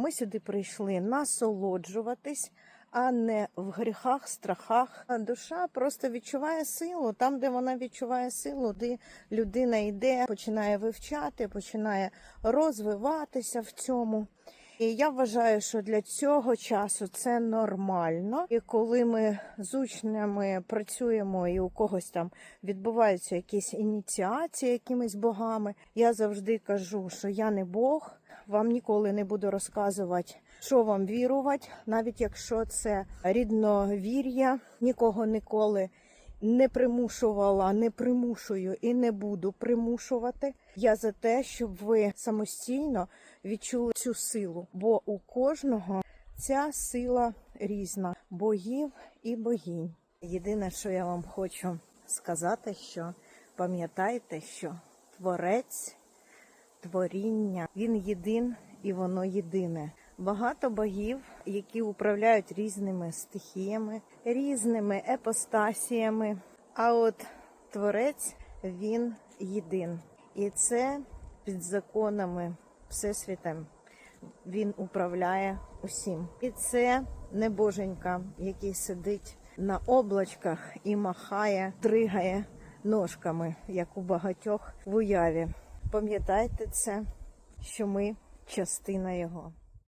Ми сюди прийшли насолоджуватись, а не в гріхах, страхах. Душа просто відчуває силу. Там, де вона відчуває силу, де людина йде, починає вивчати, починає розвиватися в цьому. І я вважаю, що для цього часу це нормально. І коли ми з учнями працюємо і у когось там відбуваються якісь ініціації якимись богами, я завжди кажу, що я не Бог, вам ніколи не буду розказувати, що вам вірувати, навіть якщо це рідновір'я, нікого ніколи не примушувала, не примушую і не буду примушувати. Я за те, щоб ви самостійно відчули цю силу, бо у кожного ця сила різна богів і богінь. Єдине, що я вам хочу сказати, що пам'ятайте, що творець, творіння, він єдин і воно єдине. Багато богів, які управляють різними стихіями, різними епостасіями. А от творець він єдин. І це під законами Всесвітем. Він управляє усім. І це не боженька, який сидить на облачках і махає, дригає ножками, як у багатьох в уяві. Пам'ятайте це, що ми частина його.